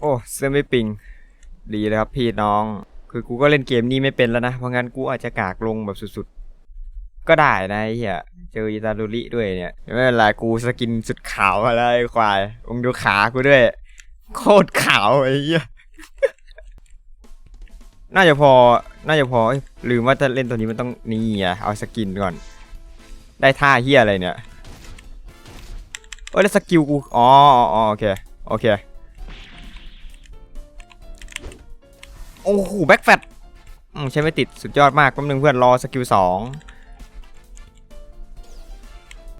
โอ้เสื้อไม่ปิง ดีเลยครับพี่น้อง คือกูก็เล่นเกมนี้ไม่เป็นแล้วนะ เพราะงั้นกูอาจจะกากลงแบบสุดๆ ก็ได้นะไอ้เหี้ย เจออิตาลูริด้วยเนี่ยไม่เป็นไรกูสกินสุดขาวมาแล้วไอ้ควายมึงดูขากูด้วย โคตรขาวไอ้เหี้ย น่าจะพอ น่าจะพอลืมว่าจะเล่นตัวนี้มันต้องนี่อะเอาสกินก่อน ได้ท่าเฮียอะไรเนี่ย เอ้ยแล้วสกิลกู อ๋ออ๋อโอเค โอเค โอ้โหแบ็กแฟตใช้ไม่ติดสุดยอดมากแป๊บนึงเพื่อนรอสกิลสอง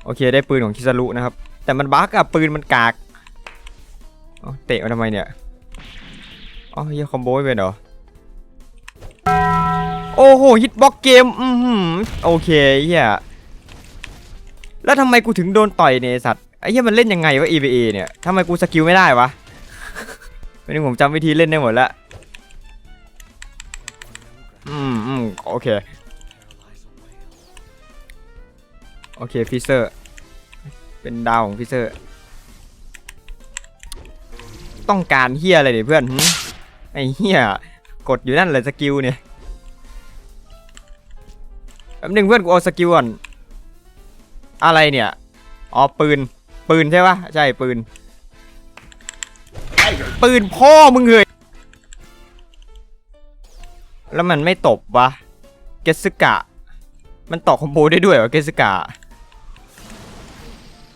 โอเคได้ปืนของคิซารุนะครับ แต่มันบั๊กอะปืนมันกากเตะมาทำไมเนี่ยอ๋อเฮียคอมโบไม่เป็นเหรอโอ้โหฮิตบ็อกเกมอือหือโอเคเฮียแล้วทำไมกูถึงโดนต่อยเนี่ยสัตว์ไอ้เฮียมันเล่นยังไงวะ EVA เนี่ยทำไมกูสกิลไม่ได้วะไม่นึกผมจำวิธีเล่นได้หมดแล้ว โอเค โอเคฟิเซอร์ เป็นดาวของฟิเซอร์ ต้องการเฮียอะไรเนี่ยเพื่อนไอเฮียกดอยู่นั่นเลยสกิลเนี่ยแป๊บนึงเพื่อนกูเอาสกิลก่อน อะไรเนี่ย อ๋อปืน ปืนใช่ปะใช่ปืน ปืนพ่อมึงเหยแล้วมันไม่ตบวะ เกสกะ มันต่อคอมโบได้ด้วยเหรอเกสกะ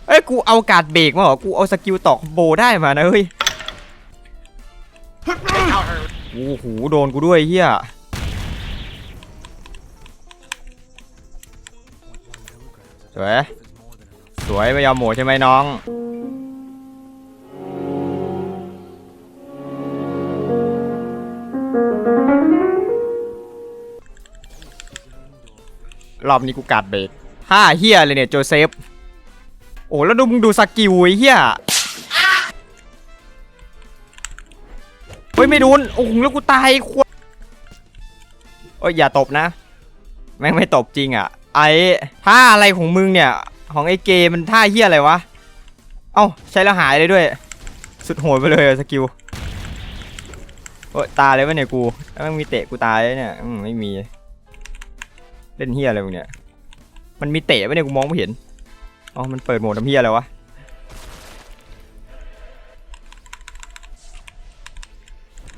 เอ้ยกูเอาการดเบรกมาเหรอ กูเอาสกิลต่อคอมโบได้มานะเฮ้ย โอ้โหโดนกูด้วยเฮียสวย สวยไม่ยอมหมดใช่ไหมน้อง รอบนี้กูกัดเบรกห้าเฮียเลยเนี่ยโจเซฟ โอ้แล้วดูมึงดูสกิลเฮียเฮ้ยไม่โดนโอ้โหแล้วกูตายควโอ้ยอย่าตบนะ แม่งไม่ตบจริงอะ ไอ้ท่าอะไรของมึงเนี่ย ของไอ้เกมมันท่าเฮียอะไรวะ เอ้าใช้แล้วหายเลยด้วย สุดโหดไปเลยสกิลโอ้ยตายเลยวะเนี่ยกูแล้วมันมีเตะกูตายเลยเนี่ยอืมไม่มี เล่นเฮียอะไรมึงเนี่ยมันมีเตะปะเนี่ยกูมองไม่เห็นอ๋อมันเปิดโหมดทำเฮียอะไรวะ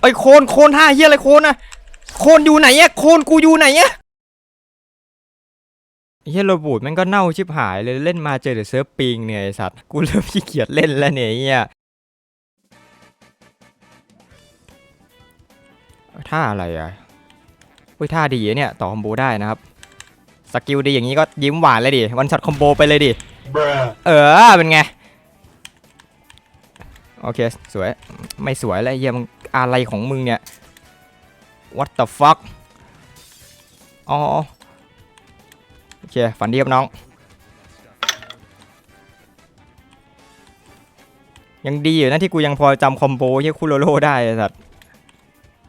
เอ้โคนโคนท่าเฮียอะไรโคนอะโคนอยู่ไหนอะโคนกูอยู่ไหนอะเฮียโรบูดมันก็เน่าชิบหายเลยเล่นมาเจอแต่เซิร์ฟปิงเนี่ยไอสัตว์กูเริ่มขี้เกียจเล่นแล้วเนี่ยเฮียท่าอะไรอะเฮ้ยท่าดีเนี่ยต่อคอมโบได้นะครับ สกิลดีอย่างนี้ก็ยิ้มหวานเลยดิวันช็อตคอมโบไปเลยดิ เออเป็นไง โอเค สวย ไม่สวยแล้วเยี่ยมงอะไรของมึงเนี่ย what the fuck อ๋อโอเค ฝันดีครับน้อง ยังดีอยู่นะที่กูยังพอจำคอมโบเฮียคุโรโร่ได้ไอ้สัตว์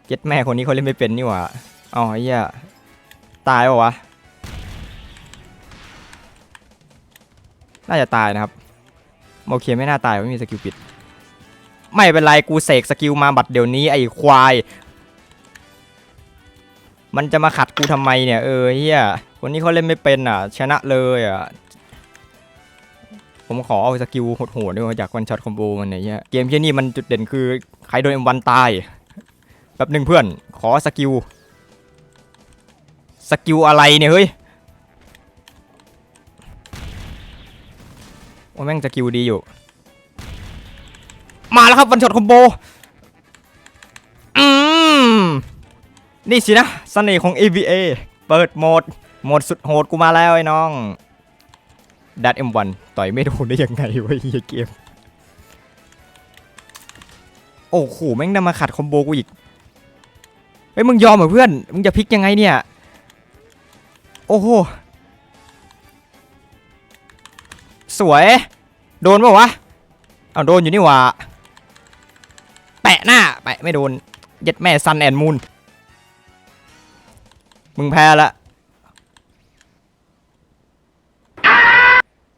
เจ็ดแม่คนนี้เขาเล่นไม่เป็นนี่หว่าอ๋อเฮียตายปะวะ น่าจะตายนะครับ โอเคไม่น่าตายไม่มีสกิลปิด ไม่เป็นไรกูเสกสกิลมาบัดเดี๋ยวนี้ไอ้ควาย มันจะมาขัดกูทำไมเนี่ยเออเฮียคนนี้เขาเล่นไม่เป็นอะ ชนะเลยอะ ผมขอเอาสกิลโหดๆด้วยมาจากวันช็อตคอมโบมันเนี่ย เกมที่นี่มันจุดเด่นคือใครโดน M1 ตายแป๊บหนึ่งเพื่อน ขอสกิล สกิลอะไรเนี่ยเฮ้ย แม่งจะคิวดีอยู่ มาแล้วครับวันช็อตคอมโบอืมนี่สินะเสน่ห์ของ AVA เปิดโหมด โหมดสุดโหดกูมาแล้วไอ้น้องดัด M1 ต่อยไม่โดนได้ยังไงวะเฮียเกม โอ้โหแม่งนำมาขัดคอมโบกูอีกเฮ้ยมึงยอมเหรอเพื่อน มึงจะพลิกยังไงเนี่ย โอ้โห สวย โดนปะวะเอาโดนอยู่นี่หว่า แปะหน้าแปะไม่โดนเย็ดแม่ซันแอนมูนมึงแพ้ละ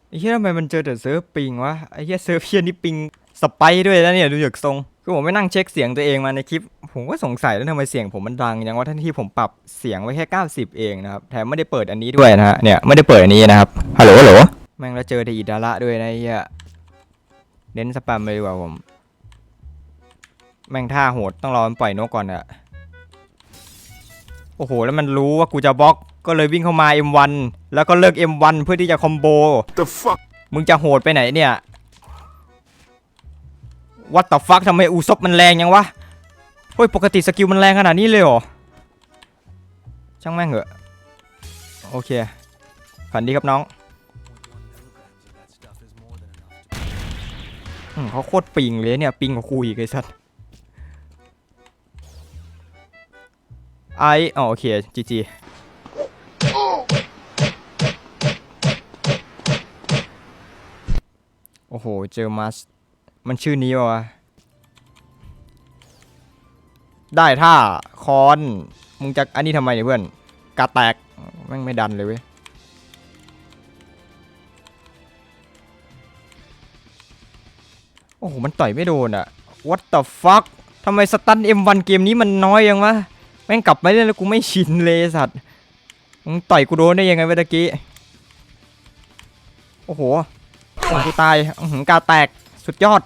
ไอ้เหี้ยทำไมมันเจอแต่เซิร์ฟปิงวะไอ้เหี้ยเซิร์ฟเพียนี่ปิงสไปด้วยแล้วเนี่ยดูจากทรงคือผมไม่นั่งเช็คเสียงตัวเองมาในคลิป ผมก็สงสัยแล้วทำไมเสียงผมมันดังอย่างว่าทั้งที่ผมปรับเสียงไว้แค่ 90 เองนะครับแถมไม่ได้เปิดอันนี้ด้วยนะฮะเนี่ยไม่ได้เปิดอันนี้นะครับฮัลโหลฮัลโหล แม่งแล้วเจอแต่อิดาระด้วยนะไอ้เหี้ยเน้นสแปมเลยดีกว่าผม แม่งท่าโหดต้องรอมันปล่อยนกก่อนอะโอ้โห แล้วมันรู้ว่ากูจะบล็อกก็เลยวิ่งเข้ามา M1 แล้วก็เลิก M1 เพื่อที่จะคอมโบ The fuck? มึงจะโหดไปไหนเนี่ยวัตต่ fuck ทำไมอูซบมันแรงยังวะเฮ้ยปกติสกิลมันแรงขนาดนี้เลยเหรอ ช่างแม่งเหอะ โอเค ฝันดีครับน้อง เขาโคตรปิงเลยเนี่ยปิงกว่าคุยไอ้สัสไออ๋อโอเคจีจีโอ้โห เจอมัส มันชื่อนี้ปะวะได้ท่าคอน มึงจะอันนี้ทำไมเนี่ยเพื่อนกาแตกแม่งไม่ดันเลยเว้ย โอ้โห มันต่อยไม่โดนอะ what the fuck ทำไมสตัน M1 เกมนี้มันน้อยยังวะ แม่งกลับมาเล่นแล้วกูไม่ชินเลยสัตว์ มึงต่อยกูโดนได้ยังไงเมื่อกี้ โอ้โหกูตายหกาแตก สุดยอด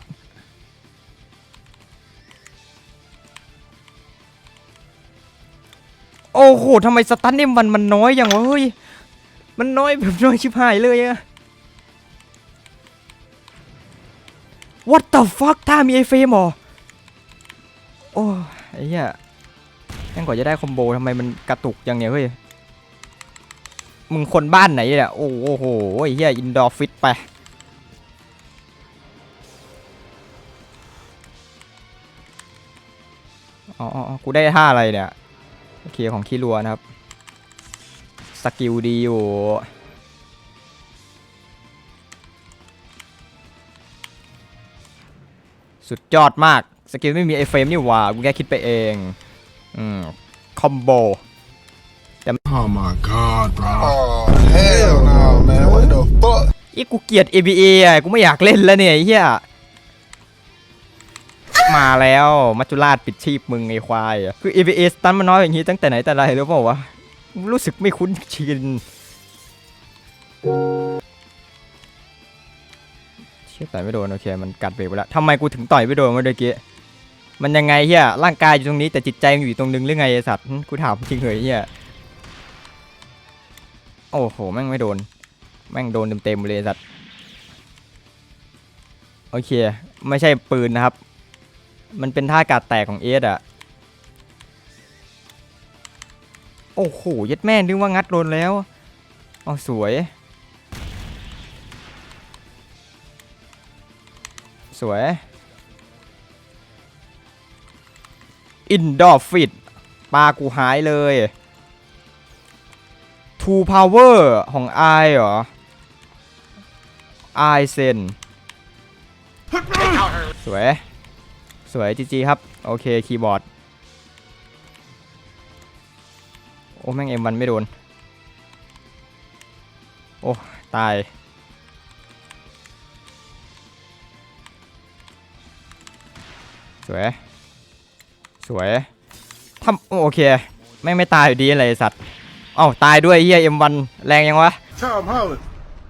โอ้โหทำไมสตันเอ็มวันมันน้อยอย่างวะเฮ้ย มันน้อยแบบน้อยชิบหายเลยอะ What the fuck ถ้ามีไอเฟรมหรอ โอ้ไอ้เหี้ยแม่งกว่าจะได้คอมโบทำไมมันกระตุกอย่างเนี้ยเฮ้ย มึงคนบ้านไหนเนี่ย โอ้โหไอ้เหี้ยอินดอร์ฟิตไป อ๋ออ๋ออ๋อกูได้ท่าอะไรเนี่ย โอเคของคีรัวนะครับ สกิลดีอยู่ สุดยอดมาก สกิลไม่มีไอเฟรมนี่หว่ากูแค่คิดไปเองอืมคอมโบ Oh my god, bro. Oh hell no, man! What the fuck? อีกูเกลียด ABA อะกูไม่อยากเล่นแล้วเนี่ยไอ้เฮียมาแล้วมัจจุราชปิดชีพมึงไอ้ควายอะคือ ABA สตันมันน้อยอย่างนี้ตั้งแต่ไหนแต่ไรหรือเปล่าวะ รู้สึกไม่คุ้นชิน เชี่ยต่อยไม่โดนโอเคมันกัดเบรกไปแล้วทำไมกูถึงต่อยไม่โดนเมื่อกี้มันยังไงเฮียร่างกายอยู่ตรงนี้แต่จิตใจมันอยู่ตรงนึงหรือไงไอ้สัตว์กูถามจริงเหรอเฮียโอ้โหแม่งไม่โดน แม่งโดนเต็มๆเลยไอสัตว์โอเค ไม่ใช่ปืนนะครับ มันเป็นท่ากาดแตกของเอสอะโอ้โหยัดแม่นึกว่างัดโดนแล้วอ๋อสวย สวยอินดอร์ฟิตปลากูหายเลย Two Power ของไอเหรอไอเซนสวย สวยจีจีครับ โอเค คีย์บอร์ด โอ้ แม่งเอ็มวันไม่โดน โอ้ ตาย สวย สวยทำโอเคแม่งไม่ตายอยู่ดีอะไรไอ้สัตว์ เอ้าตายด้วยเฮียเอ็มวันแรงยังวะ Tom Holland.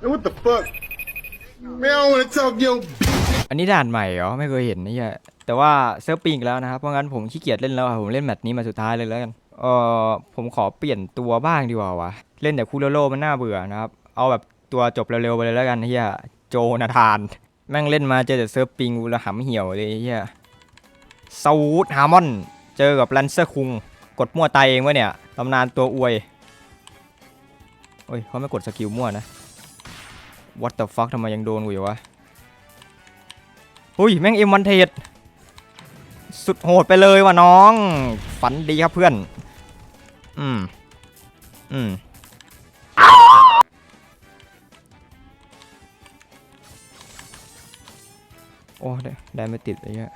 Man, what the fuck? Man, I don't wanna talk your อันนี้ด่านใหม่เหรอ ไม่เคยเห็นนี่แหละแต่ว่าเซิร์ฟปิงแล้วนะครับ เพราะงั้นผมขี้เกียจเล่นแล้วอะผมเล่นแมตช์นี้มาสุดท้ายเลยแล้วกัน เออผมขอเปลี่ยนตัวบ้างดีกว่าวะ เล่นแต่คูโรโลมันน่าเบื่อนะครับ เอาแบบตัวจบเร็วๆไปเลยแล้วกันเฮียโจนาธาน แม่งเล่นมาเจอแต่เซิร์ฟปิงกูละหำเหี่ยวเลยเฮีย ซาวูดฮาร์มอนเจอกับแลนเซอร์คุง กดมั่วตายเองวะเนี่ยตำนานตัวอวยโอ้ยเขาไม่กดสกิลมั่วนะ What the fuck ทำไมยังโดนกูอยู่วะอุ้ย แม่งเอ็มวันเทดสุดโหดไปเลยว่ะน้อง ฝันดีครับเพื่อน อืม อืมโอ้ได้ได้ไม่ติดเลยเนี่ย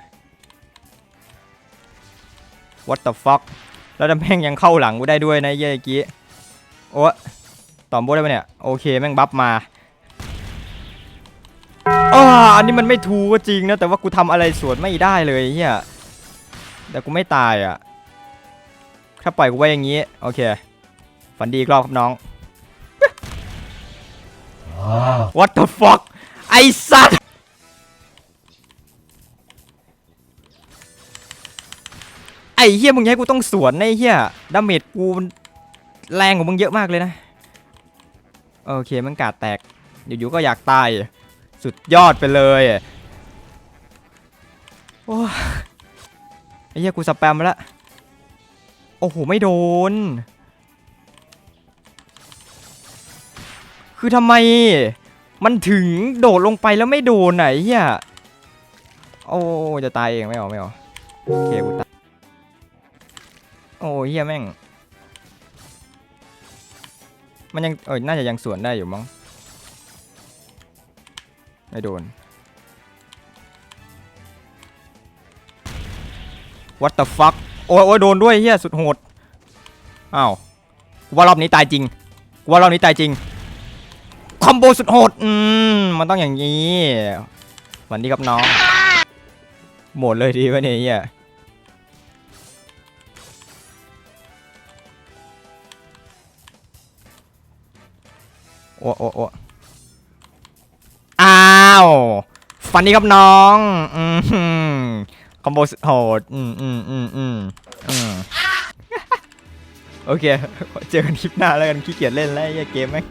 What the fuck แล้วแม่งยังเข้าหลังกูได้ด้วยนะเย้ยกี้โอ้ตอมโบได้ปะเนี่ย โอเคแม่งบัฟมาอ่าอันนี้มันไม่ทูก็จริงนะ แต่ว่ากูทำอะไรสวนไม่ได้เลยเฮียแต่กูไม่ตายอะ ถ้าปล่อยกูไว้อย่างนี้ โอเค ฝันดีอีกรอบครับน้อง What the fuck ไอสัตว์ อ้เฮียมึงให้กูต้องสวนไอ้เฮียดาเมจกูแรงกว่ามึงเยอะมากเลยนะ โอเคมันกาดแตก อยู่ๆก็อยากตาย สุดยอดไปเลยโอ้ไอ้เหี้ยกูสแปมมาแล้วโอ้โห ไม่โดน คือทำไม มันถึงโดดลงไปแล้วไม่โดนไหนเหี้ย โอ้จะตายเองไม่เอาไม่เอาโอเคกูตาย โอ้เหี้ยแม่ง มันยังเออน่าจะยังสวนได้อยู่มั้ง ไม่โดน What the fuck โอ้ยโอ้ยโดนด้วยเฮียสุดโหด อ้าวว่ารอบนี้ตายจริงว่ารอบนี้ตายจริง คอมโบสุดโหด อืม มันต้องอย่างนี้ วันนี้ครับน้อง หมดเลยดีวะเนี่ยเฮีย โอ้โอ้โอ้อ้าวฟันนี้ครับน้องอืมคอมโบสุดโหดอืมอืมอืมอืมอืมโอเค เจอกันคลิปหน้าแล้วกันขี้เกียจเล่นแล้วไอ้เหี้ยเกมแม่ง